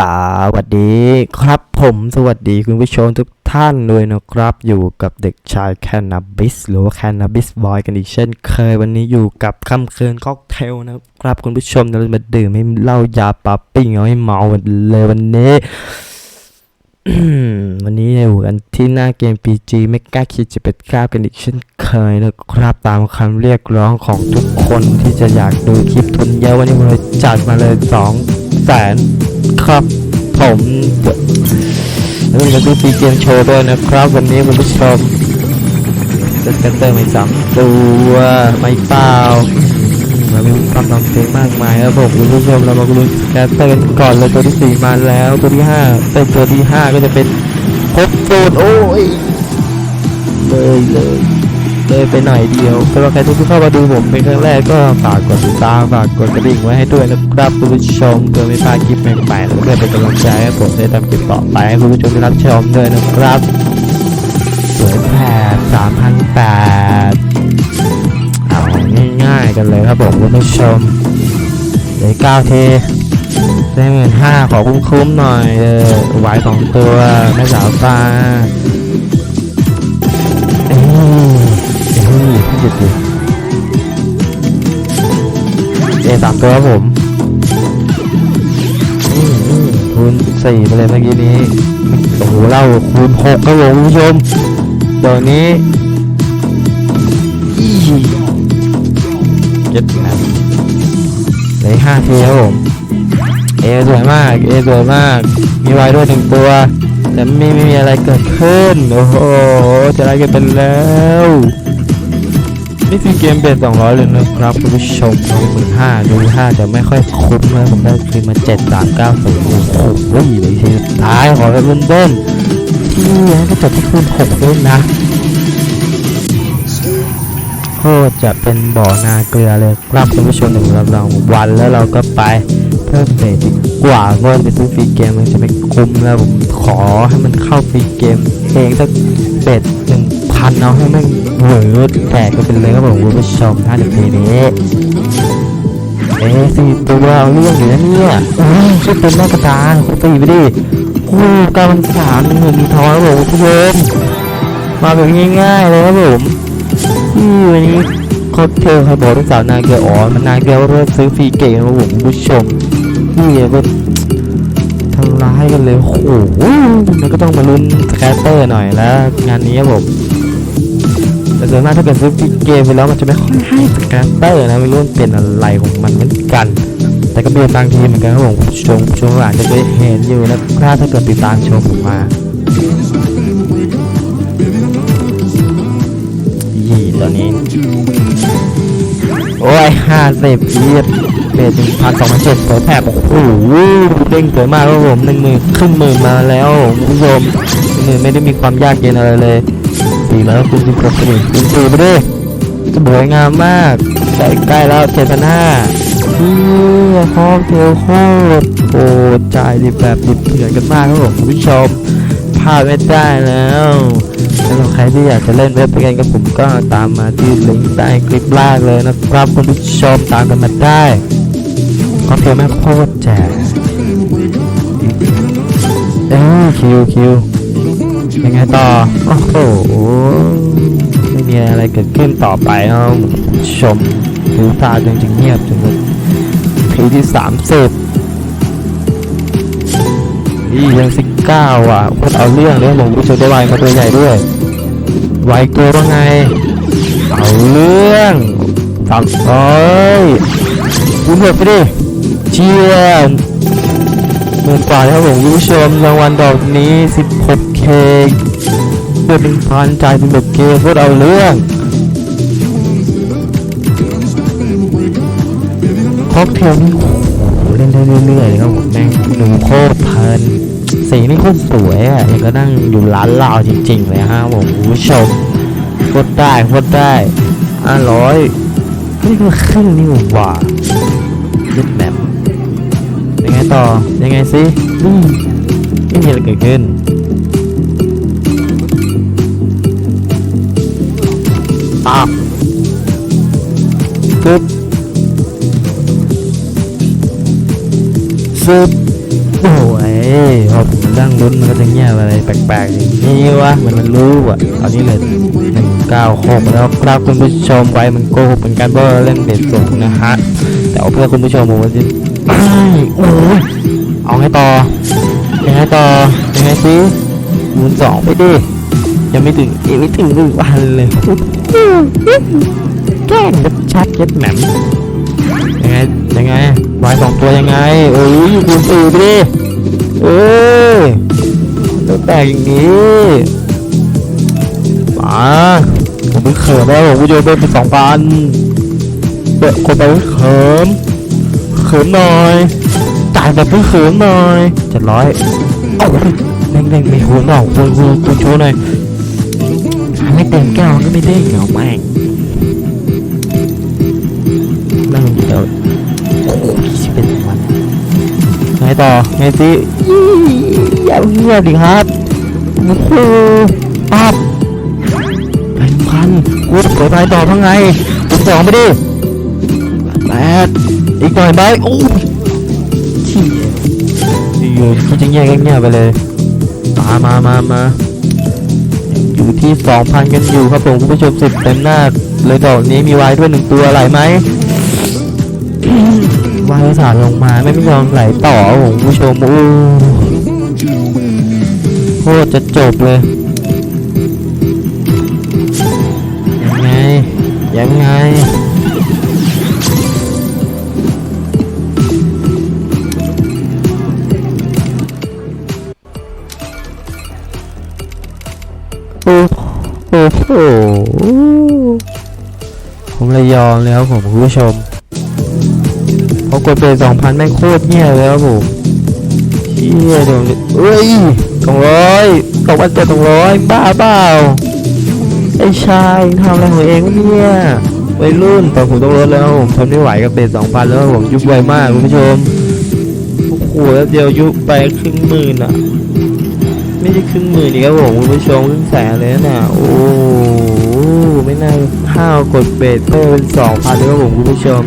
สวัสดีครับผมสวัสดีคุณผู้ชมทุกท่านด้วยนะครับ อยู่กับเด็กชายแคนาบิสหรือว่าแคนาบิสบอยกันอีกเช่นเคยวันนี้อยู่กับคำเคินค็อกเทลนะครับคุณผู้ชมเราจะมาดื่มให้เหล้ายาปาปิ้งเอาให้เมาเลยวันนี้ วันนี้อยู่กันที่หน้าเกม PG ไม่กล้าคิดจะเป็นกล้ากันอีกเช่นเคยนะครับตามคำเรียกร้องของทุกคนที่จะอยากดูคลิปทุนเยอะวันนี้เลยจัดมาเลยสอง แสนครับผมแล้วก็ดูปีเกมโชว์ด้วยนะครับ วันนี้คุณผู้ชมจะสเกตเตอร์ไม่สามตัวไม่เปล่าเรามีความต้องเพลงมากมายครับผมคุณผู้ชมเรามาลุ้นสเกตเตอร์กันก่อนเลยตัวที่สี่มาแล้วตัวที่ห้าเป็นตัวที่ห้าก็จะเป็นครบสูตรโอ้ยเลยเลย เลยไปหน่อยเดียวสำหรับใครที่เข้ามาดูผมเป็นครั้งแรกก็ฝากกดติดตามฝากกดกระดิ่งไว้ให้ด้วยนะครับคุณผู้ชมเพื่อไม่พลาดคลิปใหม่ๆและเพื่อเป็นกำลังใจให้ผมได้ทำคลิปต่อไปให้คุณผู้ชมได้รับชมด้วยนะครับสวยแผ่สามพันแปดเอาง่ายๆกันเลยครับผมคุณผู้ชมเลยเก้าเทได้หมื่นห้าขอคุ้มๆหน่อยเออไว้สองตัวแม่สาวฟ้าามตัวครับผมคูณสี่ไปเลยเมื่อกี้นี้ โอ้โหเล่าคูณหกครับผมคุณผู้ชมตัวนี้อีเจ็ดแปดเหลืออกห้าทีครับผมเอสวยมากเอสวยมาก มีไว้ด้วยหนึ่งตัว แต่ไม่ไม่มีอะไรเกิดขึ้น โอ้โหจะได้กันไปแล้ว นี่คือเกมเบสสองร้อยเลยนะครับคุณผู้ชมเราหมื่นห้าดูห้าจะไม่ค่อยคุ้มนะผมได้คืนมาเจ็ดสามเก้าศูนย์โอ้โหเลยทีท้ายขอให้เบิ้ลเบิ้ลที่ให้ก็จบที่คืนหกด้วยนะโคตรจะเป็นบ่อนาเกลือเลยครับคุณผู้ชมหนึ่งรับรางวันแล้วเราก็ไปเพิ่มเบสดีกว่าเงินไปซื้อฟรีเกมมันจะไม่คุ้มแล้วผมขอให้มันเข้าฟรีเกมเองสักเบสหนึ่ง พันเอาให้มันเหวอแตกกันไปเลยครับผมคุณผู้ชมถ้าเดี๋ยวทีนี้เอ๊สี่ตัวเอาเรื่องอยู่นะเนี่ยโอ้ยช่วยเป็นหน้ากระดานคุณตีไปดิโอ้กำลังสามหนึ่งมือมีทองครับผมคุณผู้ชมมาแบบง่ายๆเลยครับผมที่วันนี้ค็อกเทลครับบอกลูกสาวนาเกลืออ๋อมันนาเกลือว่าเริ่มซื้อฟรีเก่งครับผมคุณผู้ชมนี่ก็ทำร้ายกันเลยโอ้โหมันก็ต้องมาลุ้นสแคตเตอร์หน่อยแล้ว งานนี้ครับผม แต่ส่วนมากถ้าเกิดซื้อเกมไปแล้วมันจะไม่ค่อยให้สแคตเตอร์นะไม่รู้มันเป็นอะไรของมันเหมือนกัน แต่ก็มีบางทีเหมือนกันครับผมคุณผู้ชมช่วงหลังจะได้เห็นอยู่นะครับถ้าเกิดติดตามชมผมมายี่ตอนนี้ โอ้ยห้าสิบเรียบเบสหนึ่งพันสองพันเจ็ดเผยแผ่โอ้โหเด้งสวยมากครับผมหนึ่งหมื่นครึ่งหมื่นมาแล้วคุณผู้ชมหนึ่งหมื่นไม่ได้มีความยากเย็นอะไรเลยีแล้วคุณสิบหกสี่คุณสี่ไปดิสวยงามมากใกล้ใกล้แล้วเจ็ดพันห้าเฮ้ยพร้อมเทลโคตรโอ้จ่ายดิแบบดิบเถื่อนกันมากครับผมคุณผู้ชมพลาดไม่ได้แล้วสำหรับใครที่อยากจะเล่นเว็บไปกันกับผมก็ตามมาที่ลิงก์ใต้คลิปแรกเลยนะครับคุณผู้ชมตามกันมาได้ก็เพียงแม่โคตรแจ๋เอ้ยคิวคิว ยังไงต่อ โอ้โห ไม่มีอะไรเกิดขึ้นต่อไปคุณผู้ชมดูตาจนจึงเงียบจนถึงทีที่สามสิบนี่ยังสิบเก้าอะโคตรเอาเรื่องเลยผมรู้สึกได้ไวมาตัวใหญ่ด้วย ไวตัวว่าไง เอาเรื่องสามร้อยคุณหมดไปดิเชียร์ หมื่นกว่าแล้วผมผู้ชมรางวัลดอกนี้ 16k เพื่อเป็นพันจ่าย 16k โคตรเพื่อเอาเรื่องค็อกเทลนี่โอ้โหเล่นได้เรื่อยๆเลยครับผมแม่งดูโคตรเพลินสีนี่โคตรสวยอะยังก็นั่งอยู่ร้านเหล้าจริงๆเลยฮะผมผู้ชมโคตรได้โคตรได้ห้าร้อยนี่ก็ครึ่งนี่หว่าเล่นแบบ ไงต่อ ยังไงสิอืมไม่มีอะไรเกิดขึ้นปับปึ๊บซึบโอ้ยพอผมนั่งลุ้นมันก็จะเงียบอะไรแปลกๆอย่างนี้วะมันมันรู้อะตอนนี้เลยหนึ่งเก้าหกแล้วครับคุณผู้ชมไว้มันโกหกเป็นการเพราะว่าเล่นเบ็ดสูงนะฮะแต่เอาเพื่อคุณผู้ชมผมว่าจะ โอ้ยเอาไงต่อยังไงต่อยังไงสิหมุนสองไปดิยังไม่ถึงยังไม่ถึงหนึ่งวันเลยแกล้งชัดเย็ดแหม่ยังไงยังไงวายสองตัวยังไงโอ้ยคูณสี่ไปดิเอ้ยแล้วแตกอย่างนี้มาผมเป็นเขิมแล้วผมกูโยนไปเป็นสองพันเด็กคนไปเขิม เขินหน่อย จ่ายแบบเพิ่งเขินหน่อยเจ็ดร้อยเอ้าเด้งเด้งไม่ควรเปล่าควรควรควรโชว์หน่อยไม่เต็มแก้วก็ไม่เด้งเหรอแม่งนั่งเดี๋ยวโอ้โหสิบเป็นวันไงต่อไงสิยี่อย่าเงียบดิครับโอ้โหปั๊บแปดพันกูจะเปิดไปต่อทั้งไงกูสองไปดิแปด อีกหน่อยไหมโอ้ยที่อยู่เขาจะแยกเงียบไปเลย มามามามาอยู่ที่สองพันกันอยู่ครับผมคุณผู้ชมสิบเต็มหน้า เลยดอกนี้มีวายด้วยหนึ่งตัวไหลไหมวายสารลงมาไม่ไม่ยอมไหลต่อผมคุณผู้ชมโอ้โคตรจะจบเลย ยังไง ยังไง โอ้โหผมเลยยอมแล้วผมคุณผู้ชมเพราะกดเบรสองพันแม่งโคตรเงี้ยเลยครับผมเชี่ยเดี๋ยวเอ้ยสองร้อยสองพันเจ็ดสองร้อยบ้าเปล่าไอ้ชายทำอะไรของเองเนี่ยวัยรุ่นแต่ผมต้องลดแล้วผมทนไม่ไหวกับเบรสองพันแล้วผมยุบไวมากคุณผู้ชมโอ้โหแล้วเดียวยุบไปครึ่งหมื่นอะ ไม่ใช่ครึ่งหมื่นอีกครับผมคุณผู้ชมครึ่งแสนเลยนะเนี่ยโอ้โหไม่น่าห้าวกดเบสเพิ่มเป็นสองพันเลยครับผมคุณผู้ชม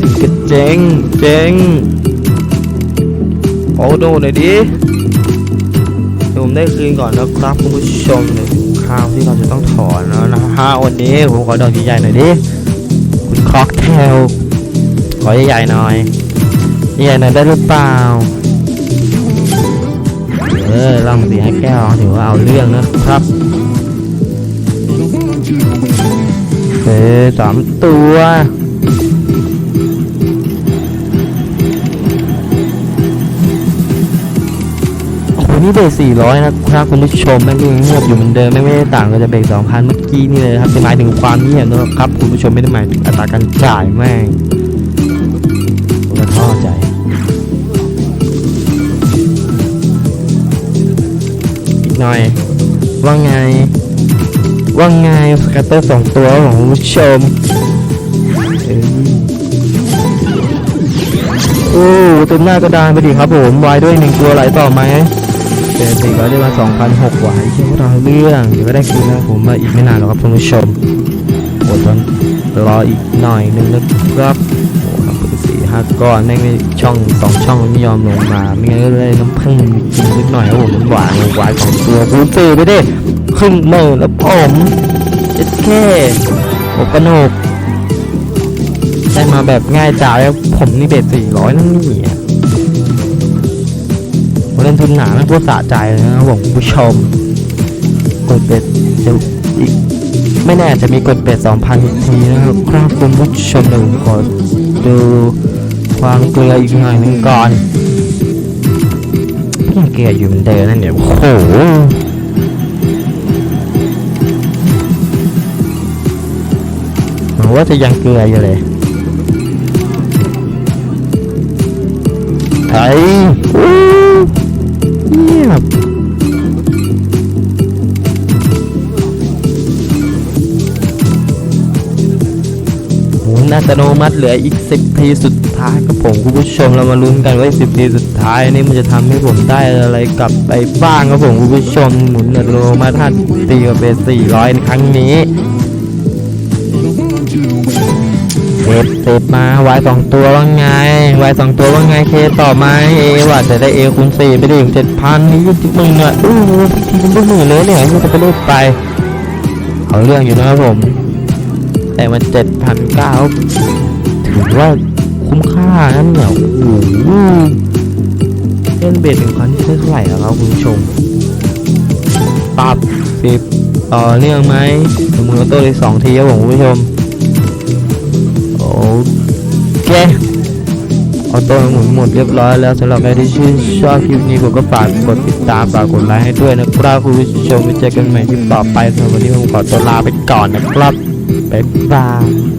ถึงกับเจ๊งเจ๊งขอดูหน่อยดิผมได้คืนก่อนนะครับคุณผู้ชมเนี่ยข้าวที่เราจะต้องถอนแล้วนะฮะวันนี้ผมขอดอกใหญ่ๆหน่อยดิคุณค็อกเทลขอใหญ่ๆหน่อยใหญ่หน่อยได้หรือเปล่า เออลองสีให้แก้วถือว่าเอาเรื่องนะครับเออสามตัวโอ้โหนี่เบรกสี่ร้อยนะครับคุณผู้ชมแม่งยังเงียบอยู่เหมือนเดิมไม่ไม่ได้ต่างกับจะเบรกสองพันเมื่อกี้นี่เลยครับจะหมายถึงความเงียบนะครับคุณผู้ชมไม่ได้หมายถึงอัตราการจ่ายแม่ง น่อย ว่าไง ว่าไงสกัตเตอร์สองตัวของผู้ชมเอ้ยโอ้เต็มหน้ากระดานไปดิครับผมวายด้วยหนึ่งตัวไหลต่อไหมเจ็ดสี่ร้อยได้มาสองพันหกวายเชื่อว่าเราเรื่องเดี๋ยวก็ได้คืนแล้วผมมาอีกไม่นานหรอกครับคุณผู้ชมอ้ตอนรออีกหน่อยนึงนะครับโอ้ครับ สี่ห้าก้อนแม่งไม่ช่องสองช่องไม่ยอมลงมา ไม่งั้นก็ได้น้ำผึ้งกินนิดหน่อยครับผมหวานหวานของตัวคูณสี่ไปดิครึ่งหมื่นแล้วผมเจ็ดแค่โอ้กระหนกได้มาแบบง่ายจ่ายแล้วผมนี่เบ็ดสี่ร้อยนั่นนี่อะผมเล่นทุนหนาไม่พูดสะใจเลยนะครับผมผู้ชมกดเบ็ดเดี๋ยวอีกไม่แน่จะมีกดเบ็ดสองพันอีกทีนะครับ ครับคุณผู้ชมเดี๋ยวผมขอ ดูความเกลืออีกหน่อยหนึงก่อนพี่เกลืออยู่เหมือนเดิมนั่นเนี่ยโอ้โหว่าจะยังเกลืออยู่เลยไทย อัตโนมัติเหลืออีก 10 ทีสุดท้ายครับผมคุณผู้ชมเรามาลุ้นกันว่าอีก10 ทีสุดท้ายนี่มันจะทำให้ผมได้อะไรกลับไปบ้างครับผมคุณผู้ชมหมุนอัตโนมัติตีกับเบส400ในครั้งนี้เอเจ็ดสิบมาวายสองตัวว่าไงวายสองตัวว่าไงเคต่อไหมเอว่าจะได้เอคูณสี่ไปดิเจ็ดพันนี่ยี่สิบหมื่นอะอู้หูทีเป็นลูกหมื่นเลยเนี่ยที่จะไปรูดไปเอาเรื่องอยู่นะครับผม แต่มันเจ็ดพันเก้าถือว่าคุ้มค่านั่นเนี่ยโอ้โหเล่นเบสหนึ่งพันที่เท่าไหร่แล้วครับคุณผู้ชมปรับสิบต่อเนื่องไหมสมมติว่าตัวเลยสองทีครับผมคุณผู้ชมโอเคออโต้หมุนหมดเรียบร้อยแล้วสำหรับใครที่ชื่นชอบคลิปนี้ผมก็ฝากกดติดตามฝากกดไลค์ให้ด้วยนะครับคุณผู้ชมไว้เจอกันใหม่คลิปต่อไปสำหรับวันนี้ผมขอตัวลาไปก่อนนะครับ บ๊ายบาย